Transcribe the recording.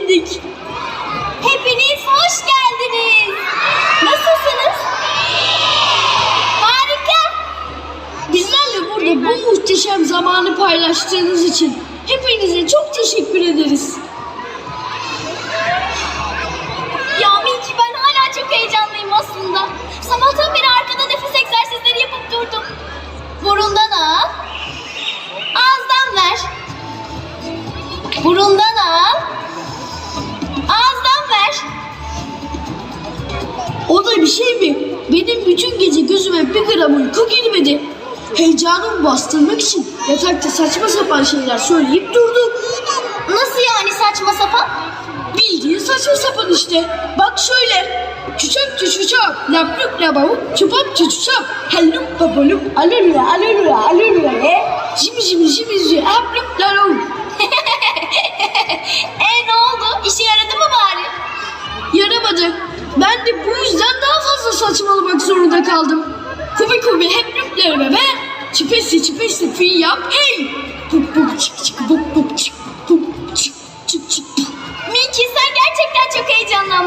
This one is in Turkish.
bindik. Hepiniz hoş geldiniz. Nasılsınız? Harika. Bizlerle burada bu muhteşem zamanı paylaştığınız için hepinize çok teşekkür ederiz. Ya Miki ben hala çok heyecanlıyım aslında. Sabahtan beri arkada nefes egzersizleri yapıp durdum. Burundan al. Ağızdan ver. Burundan O da bir şey mi? Benim bütün gece gözüme bir gram uyku girmedi. Heyecanımı bastırmak için yatakta saçma sapan şeyler söyleyip durdu. Nasıl yani saçma sapan? Bildiğin saçma sapan işte. Bak şöyle. Çuçak çuçuçak, lapluk labavuk, çupak çuçuçak, halluk babaluk, alırıya alırıya alırıya ye, jimi jimi jimi jimi, hapluk lalavuk. E ne oldu? İşe yaradı mı bari? Yaramadı. Ben de bu yüzden daha fazla saçmalamak zorunda kaldım. Kubi kubi hep lüplerime ve çipesi çipesi fi yap hey. Pup pup çık çık pup pup çık pup çık çık çık. Milky sen gerçekten çok heyecanlanmışsın.